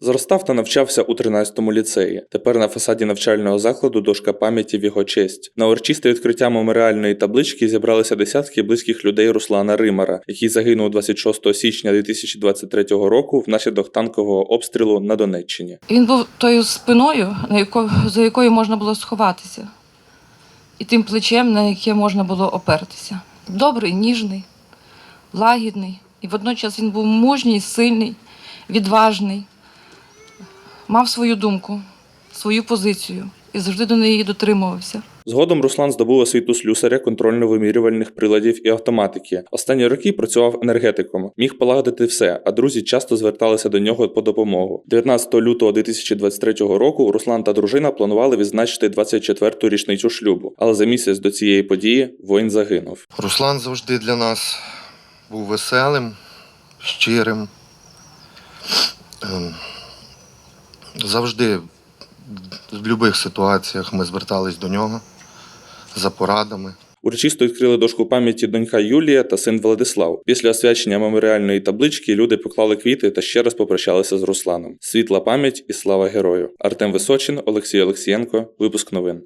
Зростав та навчався у 13-му ліцеї. Тепер на фасаді навчального закладу дошка пам'яті в його честь. На урочисте відкриття меморіальної таблички зібралися десятки близьких людей Руслана Римара, який загинув 26 січня 2023 року внаслідок танкового обстрілу на Донеччині. Він був тою спиною, на яко, за якою можна було сховатися, і тим плечем, на яке можна було опертися. Добрий, ніжний, лагідний. І водночас він був мужній, сильний, відважний, мав свою думку, свою позицію і завжди до неї дотримувався. Згодом Руслан здобув освіту слюсаря контрольно-вимірювальних приладів і автоматики. Останні роки працював енергетиком, міг полагодити все, а друзі часто зверталися до нього по допомогу. 19 лютого 2023 року Руслан та дружина планували відзначити 24-ту річницю шлюбу, але за місяць до цієї події воїн загинув. Руслан завжди для нас був веселим, щирим. Завжди в будь-яких ситуаціях ми звертались до нього за порадами. Урочисто відкрили дошку пам'яті донька Юлія та син Владислав. Після освячення меморіальної таблички люди поклали квіти та ще раз попрощалися з Русланом. Світла пам'ять і слава герою. Артем Височин, Олексій Олексієнко. Випуск новин.